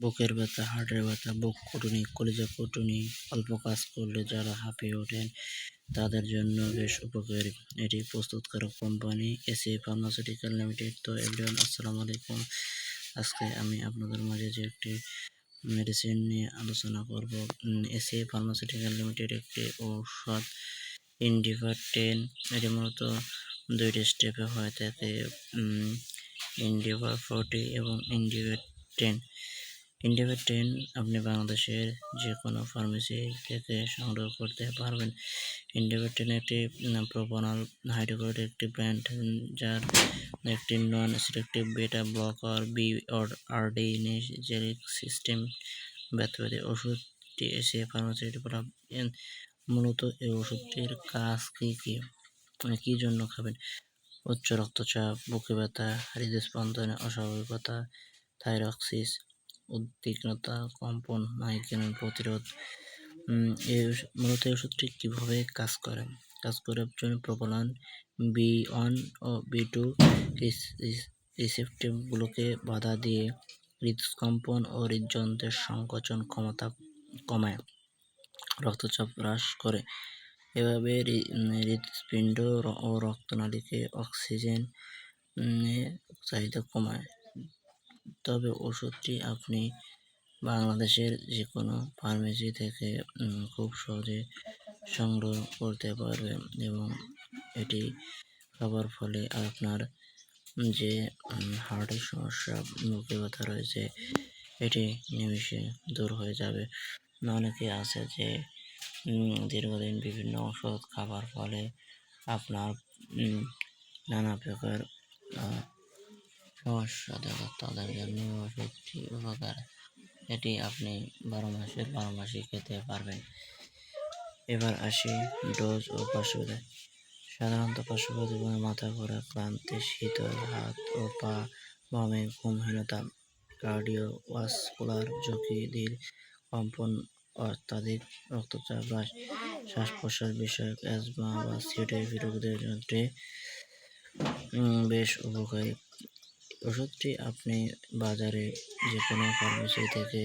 বুকের ব্যথা, হার্টের ব্যথা, বুক কুটুনি, কলিজা কুটুনি, অল্প কাজ করলে যারা হাঁপিয়ে ওঠেন, তাদের জন্য বেশ উপকারী। এটি প্রস্তুতকারক কোম্পানি এসি ফার্মাসিউটিক্যাল লিমিটেড। তো এভরিওয়ান, আসসালামু আলাইকুম। আজকে আমি আপনাদের মাঝে যে একটি মেডিসিন নিয়ে আলোচনা করব এসি ফার্মাসিউটিক্যাল লিমিটেড একটি ঔষধ ইন্ডিভার টেন এটি মূলত দুইটি স্টেপে হয়ে থাকে ইন্ডিভার ফোর্টি এবং ইন্ডিভার টেন ইন্ডিভার টেন আপনি বাংলাদেশের যে কোনো ফার্মেসি থেকে সংগ্রহ করতে পারবেন। ইন্ডিভার টেন একটি প্রোপনাল হাইড্রোক্লোরাইড একটি ব্র্যান্ড যার একটি non selective beta blocker B আরডিনেজেরিক system ব্যর্থবাদী ওষুধটি এসে ফার্মাসিটি মূলত এই ওষুধটির কাজ কী কী? কী জন্য খাবেন? উচ্চ রক্তচাপ, বুকে ব্যথা, হৃদস্পন্দনে অস্বাভাবিকতা থাইরক্সিস উদ্বিগ্নতা, কম্পন, মাইগ্রেন প্রতিরোধ এই মূলত এই ওষুধটি কীভাবে কাজ করে? কাজ করার জন্য প্রবলান বি ওয়ান ও বি টু রিসেপ্টিভগুলোকে বাধা দিয়ে হৃদকম্পন ও হৃদযন্ত্রের সংকোচন ক্ষমতা কমায়, রক্তচাপ হ্রাস করে। এভাবে হৃৎপিণ্ড ও রক্তনালীকে অক্সিজেন চাহিদা কমায়। তবে ওষুধটি আপনি বাংলাদেশের যে কোনো ফার্মেসি থেকে খুব সহজে সংগ্রহ করতে পারবেন এবং এটি খাবার ফলে আপনার যে হার্টের সমস্যা বুকে ব্যথা রয়েছে, এটি নিমিষে দূর হয়ে যাবে। অনেকে আছে যে দীর্ঘদিন বিভিন্ন ওষুধ খাবার ফলে আপনার নানা প্রকার সমস্যা দেখা তাদের জন্য ওষুধটি উপকার। এটি আপনি বারো মাসের বারো মাসই খেতে পারবেন। এবার আসি ডোজ ও পার্শ্বদের সাধারণত পার্শ্বপ্রতিক্রিয়া মাথা ঘোরা, ক্লান্তি, শীতল হাত ও পা, বামে, ঘুমহীনতা কার্ডিও কার্ডিওভাস্কুলার, ঝুঁকি ধীর কম্পন অত্যাধিক, রক্তচাপ হ্রাস শ্বাস প্রশ্বাস বিষয়ক, অ্যাজমা বা সিওটাইপি বিরোধীদের জন্য বেশ উপকারী। ওষুধটি আপনি বাজারে যে কোনো ফার্মেসি থেকে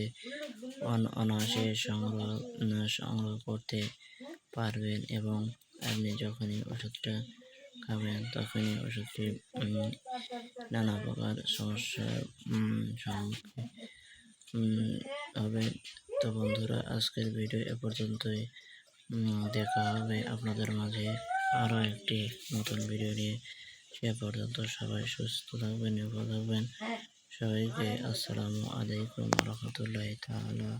অনায়াসে সংগ্রহ সংগ্রহ করতে পারবেন এবং আপনি যখনই ওষুধটা খাবেন তখনই ওষুধটি নানা প্রকার সমস্যার সম্মুখীন হবে তো বন্ধুরা, আজকের ভিডিও এ পর্যন্তই। দেখা হবে আপনাদের মাঝে আরও একটি নতুন ভিডিও নিয়ে। সে পর্যন্ত সবাই সুস্থ থাকবেন নিরাপদ থাকবেন। সবাইকে আসসালামু আলাইকুম রহমতুল্লাহ তালা